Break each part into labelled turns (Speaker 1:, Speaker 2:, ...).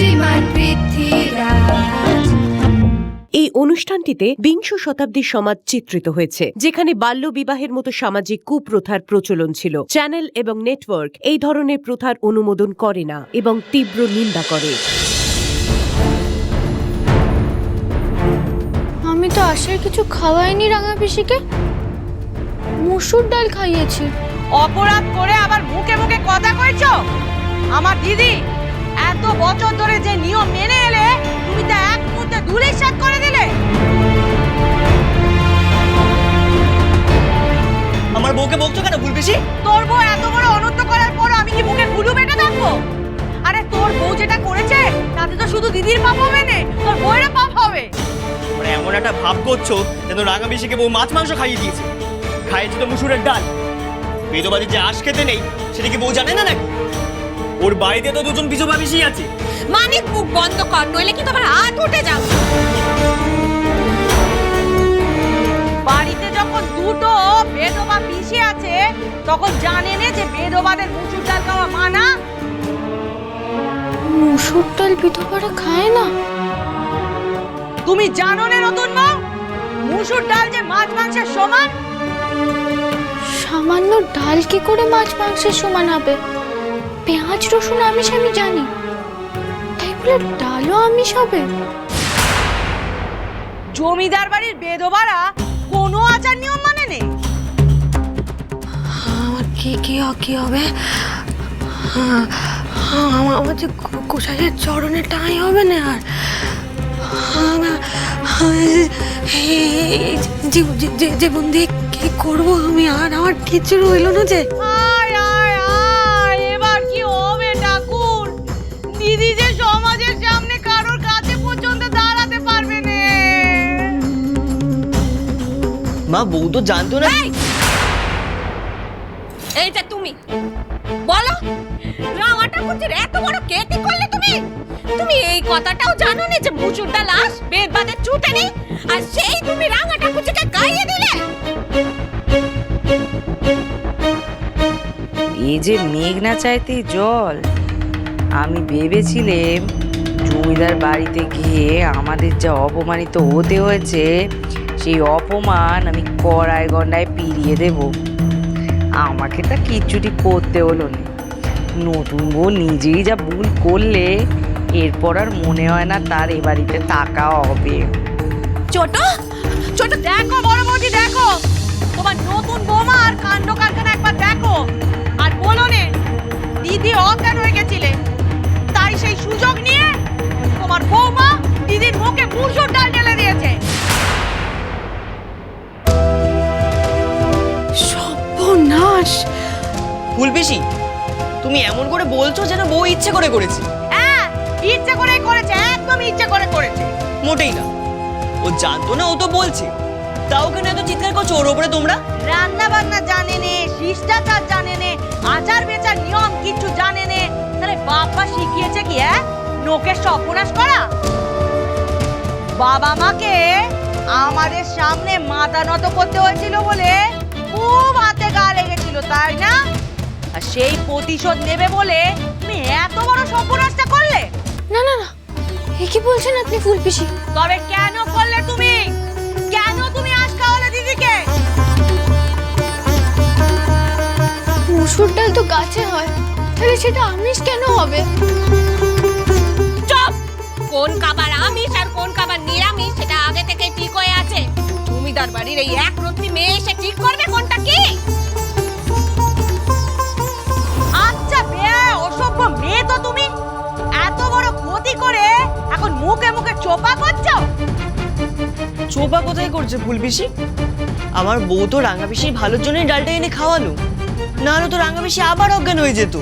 Speaker 1: শ্রীমান পৃথ্বীরাজ।
Speaker 2: এই অনুষ্ঠানটিতে বিংশ শতাব্দীর সমাজ চিত্রিত হয়েছে যেখানে বাল্য বিবাহের মতো সামাজিক কুপ্রথার প্রচলন ছিল। চ্যানেল এবং নেটওয়ার্ক এই ধরনের প্রথার অনুমোদন করে না এবং তীব্র নিন্দা করে।
Speaker 3: আমি তো আশার কিছু খাওয়াইনি রাঙা পিসিকে। মুসুর ডাল খাইয়েছি।
Speaker 4: অপরাধ করে আবার মুখে মুখে কথা কইছ? আমার দিদি এত বছর ধরে যে নিয়ম মেনে এলে তুমি তা এক মুহূর্তে ধুলির সাত করে দিলে।
Speaker 5: আমার বউকে বকছো কেন ভুল বেশি
Speaker 4: তোর বউ এত বড় অনর্থ করার পর আমি কি মুখে গুলু বেটে থাকব? আরে তোর বউ যেটা করেছে তাতে তো শুধু দিদির পাপ হবে না তোর বউয়ের পাপ হবে।
Speaker 5: মানে এমন একটা ভাব করছ যেন রাঙা বেশিকে বউ মাছ মাংস খাইয়ে দিয়েছে। খাইয়েছে তো মুসুরের ডাল। বেদবাদীর যে আশ খেতে নেই সেটা কি বউ জানে না নাকি? ওর বাড়িতে তো দুজন বিজবা বেশি আছে।
Speaker 6: মানিক মুখ বন্ধ কর নইলে কি তোমার হাত উঠে যাবে?
Speaker 4: বাড়িতে যখন দুটো বেদবা পিসি আছে তখন জানে নে যে বেদবাদের মুসুর ডাল খাওয়া মানা।
Speaker 3: মুসুর ডাল বিধবারা খায় না?
Speaker 4: তুমি জানো না নতুন বউ? মুসুর ডাল যে মাছ মাংসের সমান?
Speaker 3: সামান্য ডাল কি করে মাছ মাংসের সমান হবে? পেঁয়াজ রসুন আমিষ আমি জানি। তাই বলে ডালও আমিষ হবে।
Speaker 4: জমিদার বাড়ির বেদবারা কোনো আচার নিয়ম মানে নেই।
Speaker 7: আমার কি কি কি হবে? হ্যাঁ, হ্যাঁ, আমার আমার যে কোষাইয়ের চরণে টাই হবে না আর। জীবন দিয়ে কি করব আমি? আর আমার কিছু রইল না যে।
Speaker 5: মা বউ তো জানতো না।
Speaker 6: এইটা তুমি। বলো রাঙাটা কুচির এত বড় কেটি করলে তুমি? তুমি এই কথাটাও জানো না যে মুচুর ডাল আস বেদ চুটে নেই আর সেই তুমি রাঙাটা কুচিকে গাইয়ে দিলে?
Speaker 8: এই যে মেঘ না চাইতে জল আমি ভেবেছিলাম জমিদার বাড়িতে গিয়ে আমাদের যা অপমানিত হতে হয়েছে সেই অপমান আমি কড়ায় গন্ডায় পিরিয়ে দেব। আমাকে তা কিচ্ছুটি করতে হলো না। নতুন বউ নিজেই যা ভুল করলে, এরপর আর মনে হয় না তার এ বাড়িতে থাকা হবে।
Speaker 6: ছোট
Speaker 4: ছোট, দেখো, বড় বৌদি, দেখো। তোমার নতুন বৌমা আর কাণ্ড কারখানা একবার দেখো। আর বলো দিদি অজ্ঞান
Speaker 5: ফুল বেশি? তুমি এমন করে বলছো যেন বউ ইচ্ছে করে করেছে।
Speaker 4: হ্যাঁ ইচ্ছে করেই করেছে একদম ইচ্ছে করে করেছে।
Speaker 5: মোটেই না। ও জানতো না ও তো বলছে। তাও কেন এত চিৎকার করছ ওর ওপরে তোমরা?
Speaker 4: রান্না বান্না জানে নে শিষ্টাচার জানে নে আচার বেচার নিয়ম কিছু জানে নে। তাহলে বাবা শিখিয়েছে কি হ্যাঁ নোকে সর্বনাশ করা। বাবা মাকে আমাদের সামনে মাথা নত করতে হয়েছিল বলে খুব হাতে গা লেগেছিল তাই না? আর সেই প্রতিশোধ নেবে বলে তুমি এত বড় সর্বনাশটা করলে?
Speaker 3: না না না। এ কি বলছেন আপনি ফুল পিসি?
Speaker 4: তবে কেন করলে তুমি? কেন তুমি আজ খাওয়ালে দিদিকে?
Speaker 3: মুসুর ডাল তো গাছে হয়। তাহলে সেটা আমিষ কেন হবে?
Speaker 6: চুপ! কোন খাবার আমিষ আর কোন খাবার নিরামিষ সেটা আগে থেকে ঠিক হয়ে আছে। জমিদার বাড়ির এই এক রত্নি মেয়ে এসে ঠিক করবে কোনটা কি?
Speaker 4: করে এখন মুখে মুখে চোপা করছ?
Speaker 5: চোপা কোথায় করছে ফুল বেশি আমার বউ তো রাঙা বেশির ভালোর জন্যই ডালটা এনে খাওয়ালো। না হলে তো রাঙা বেশি আবার অজ্ঞান হয়ে যেত।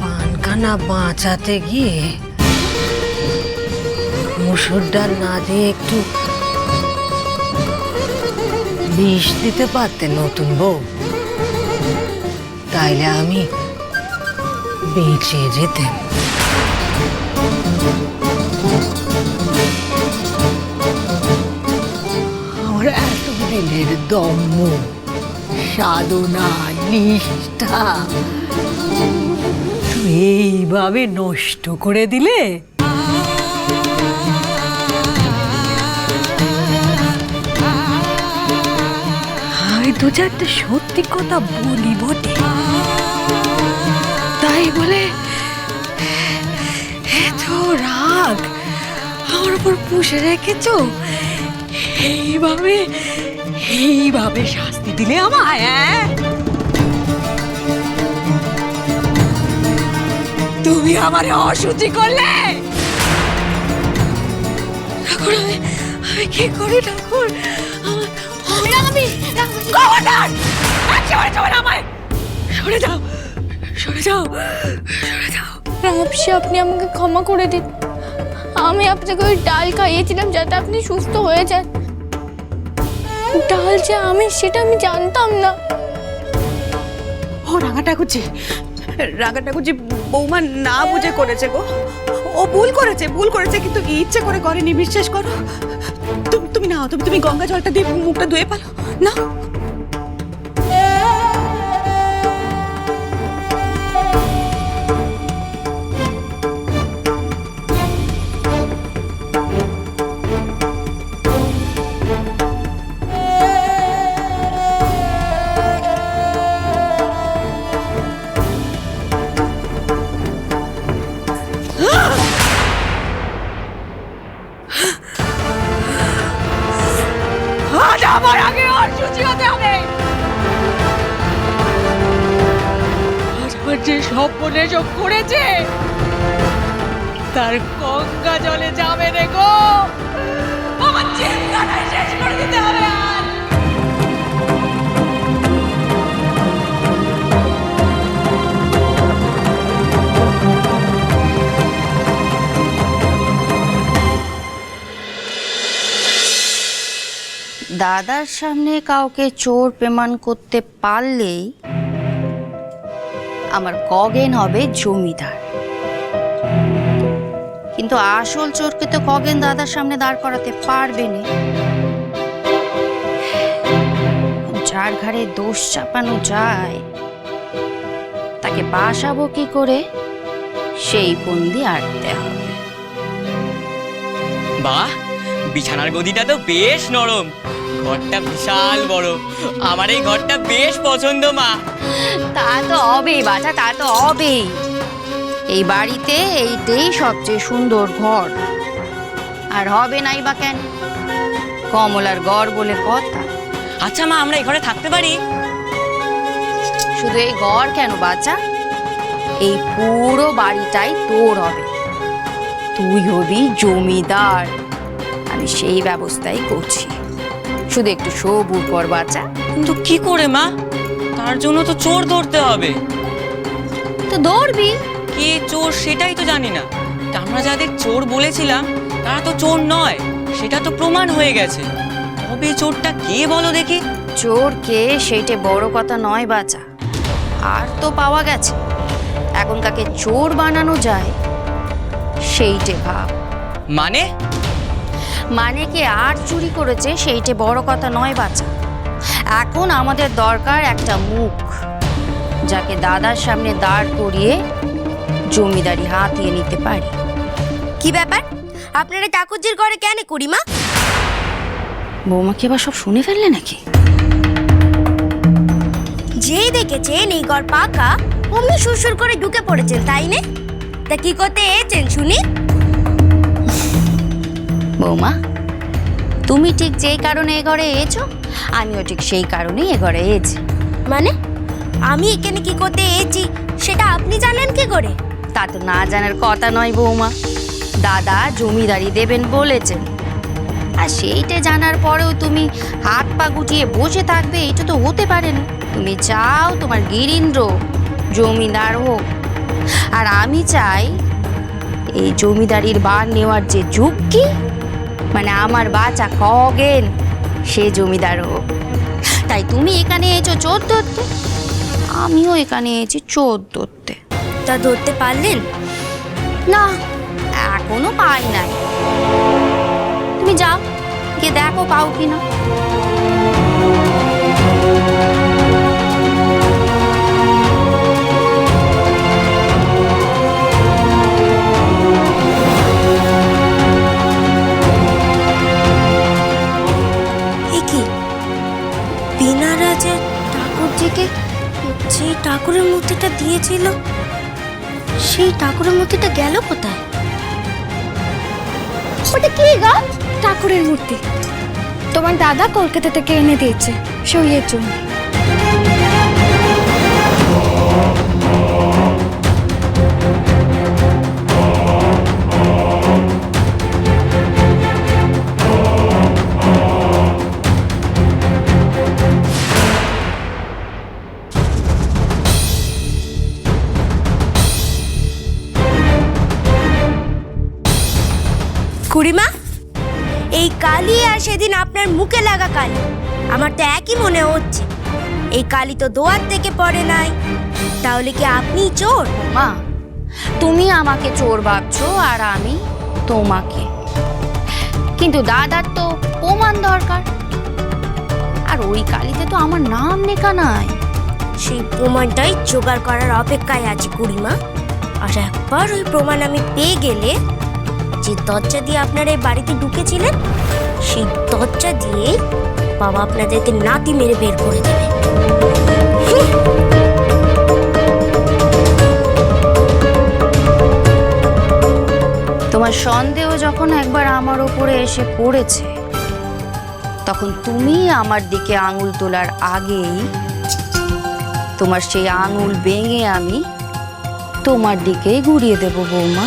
Speaker 7: পানখানা বাঁচাতে গিয়ে মুসুর ডাল না দিয়ে একটু বিষ দিতে পারতে নতুন বউ। তাইলে আমি বেঁচে যেতেন ছেলের দম্ম সাধনা নিষ্ঠা। এইভাবে নষ্ট করে দিলে? দু চারটে সত্যি কথা বলি বটে। তাই বলে এত রাগ আমার উপর পুষে রেখেছ? এইভাবে এইভাবে শাস্তি দিলে আমায় হ্যাঁ? তুমি আমার অশুচি করলে? ঠাকুর, আমি আমি কি করি, ঠাকুর? আমি
Speaker 3: রামপসি আপনি আমাকে ক্ষমা করে দিন। আমি আপনাকে ওই ডাল খাইয়েছিলাম যাতে আপনি সুস্থ হয়ে যান। ডাল যে আমি, সেটা আমি জানতাম না।
Speaker 6: ও রাঙা ঠাকুরজি রাঙা ঠাকুরজি বৌমা না বুঝে করেছে গো। ও ভুল করেছে ভুল করেছে, কিন্তু ইচ্ছে করে করেনি, বিশ্বাস করো। তুমি তুমি নাও, তুমি তুমি গঙ্গা জলটা দিয়ে মুখটা ধুয়ে পালো। না আমার যে সব মনে সব করেছে, তার গঙ্গা জলে যাবে রে গো। আমার চিন্তাটাই শেষ করে দিতে হবে
Speaker 9: দাদার সামনে কাউকে চোর প্রমাণ করতে পারলেই আমার কগেন হবে জমিদার। কিন্তু আসল চোরকে তো কগেন দাদার সামনে দাঁড় করাতে পারবে না। যার ঘাড়ে দোষ চাপানো যায়, তাকে বাসাবো কি করে? সেই বন্দি আটতে হবে।
Speaker 10: বাহ, বিছানার গদিটা তো বেশ নরম। ঘরটা বিশাল বড়। আমার এই ঘরটা বেশ পছন্দ মা।
Speaker 9: তা তো হবেই বাছা তা তো হবেই। এই বাড়িতে এইটাই সবচেয়ে সুন্দর ঘর। আর হবে নাই বা কেন? কমলার ঘর বলে কথা।
Speaker 10: আচ্ছা মা আমরা এই ঘরে থাকতে পারি?
Speaker 9: শুধু এই ঘর কেন বাচ্চা এই পুরো বাড়িটাই তোর হবে। তুই হবি জমিদার। আমি সেই ব্যবস্থাই করছি। শুধু একটু সবুর কর বাচ্চা।
Speaker 10: কিন্তু কি করে মা? তার জন্য তো চোর ধরতে হবে।
Speaker 9: তো দৌড়বি
Speaker 10: কে চোর সেটাই তো জানি না। আমরা যাদের চোর বলেছিলাম তারা তো চোর নয় সেটা তো প্রমাণ হয়ে গেছে। তবে চোরটা কে বলো দেখি?
Speaker 9: চোর কে সেইটে বড় কথা নয় বাচ্চা। আর তো পাওয়া গেছে। এখন কাকে চোর বানানো যায় সেইটে ভাব।
Speaker 10: মানে?
Speaker 9: মানে কে আর চুরি করেছে সেইটে বড় কথা নয় বাচ্চা। এখন আমাদের দরকার একটা মুখ যাকে দাদার সামনে দাঁড় করিয়ে জমিদারি হাতিয়ে নিতে পারি।
Speaker 7: কি ব্যাপার? আপনারা ঠাকুরজির ঘরে কেন করিমা
Speaker 9: বৌমা কি আবার সব শুনে ফেললে নাকি?
Speaker 7: যেই দেখেছেন এই ঘর পাকা অমনি সুরসুর করে ঢুকে পড়েছেন তাই নে? তা কি করতে এসেছেন শুনি?
Speaker 9: বৌমা। তুমি ঠিক যেই কারণে এ ঘরে এসেছ আমিও ঠিক সেই কারণেই এ ঘরে এসেছি
Speaker 7: মানে? আমি এখানে কি করতে এসেছি সেটা আপনি জানেন কি করে?
Speaker 9: তা তো না জানার কথা নয় বৌমা। দাদা জমিদারি দেবেন বলেছেন। আর সেইটা জানার পরেও তুমি হাত পা গুটিয়ে বসে থাকবে এটা তো হতে পারে না। তুমি চাও তোমার গিরিন্দ্র জমিদার হোক। আর আমি চাই এই জমিদারির বার নেওয়ার যে যুক্তি মানে আমার বাচ্চা খগেন সে জমিদার হোক তাই তুমি এখানে এসো চোর ধরতে। আমিও এখানে এসেছি চোর ধরতে।
Speaker 7: তা ধরতে পারলেন?
Speaker 9: না এখনও পাই নাই। তুমি যাও গিয়ে দেখো পাও কিনা
Speaker 11: ঠাকুরের মূর্তিটা দিয়েছিল? সেই ঠাকুরের মূর্তিটা গেল কোথায়?
Speaker 6: ওটা কি গা? ঠাকুরের মূর্তি। তোমার দাদা কলকাতা থেকে এনে দিয়েছে সইয়ের জন্য।
Speaker 11: খুড়িমা এই কালি আর সেদিন আপনার মুখে লাগা কালি। আমার তো একই মনে হচ্ছে। এই কালি তো দোয়ার থেকে পড়ে নাই। তাহলে কি আপনি চোর?
Speaker 9: মা তুমি আমাকে চোর ভাবছ আর আমি তোমাকে। কিন্তু দাদার তো প্রমাণ দরকার। আর ওই কালিতে তো আমার নাম লেখা নাই।
Speaker 11: সেই প্রমাণটাই জোগাড় করার অপেক্ষায় আছি কুড়িমা আর একবার ওই প্রমাণ আমি পেয়ে গেলে যে দরজা দিয়ে আপনারা এই বাড়িতে ঢুকেছিলেন, সেই দরজা দিয়ে বাবা আপনাদেরকে নাতি মেরে বের করে দেবে।
Speaker 9: তোমার সন্দেহ যখন একবার আমার ওপরে এসে পড়েছে, তখন তুমি আমার দিকে আঙুল তোলার আগেই তোমার সেই আঙুল ভেঙে আমি তোমার দিকেই ঘুরিয়ে দেব বৌমা।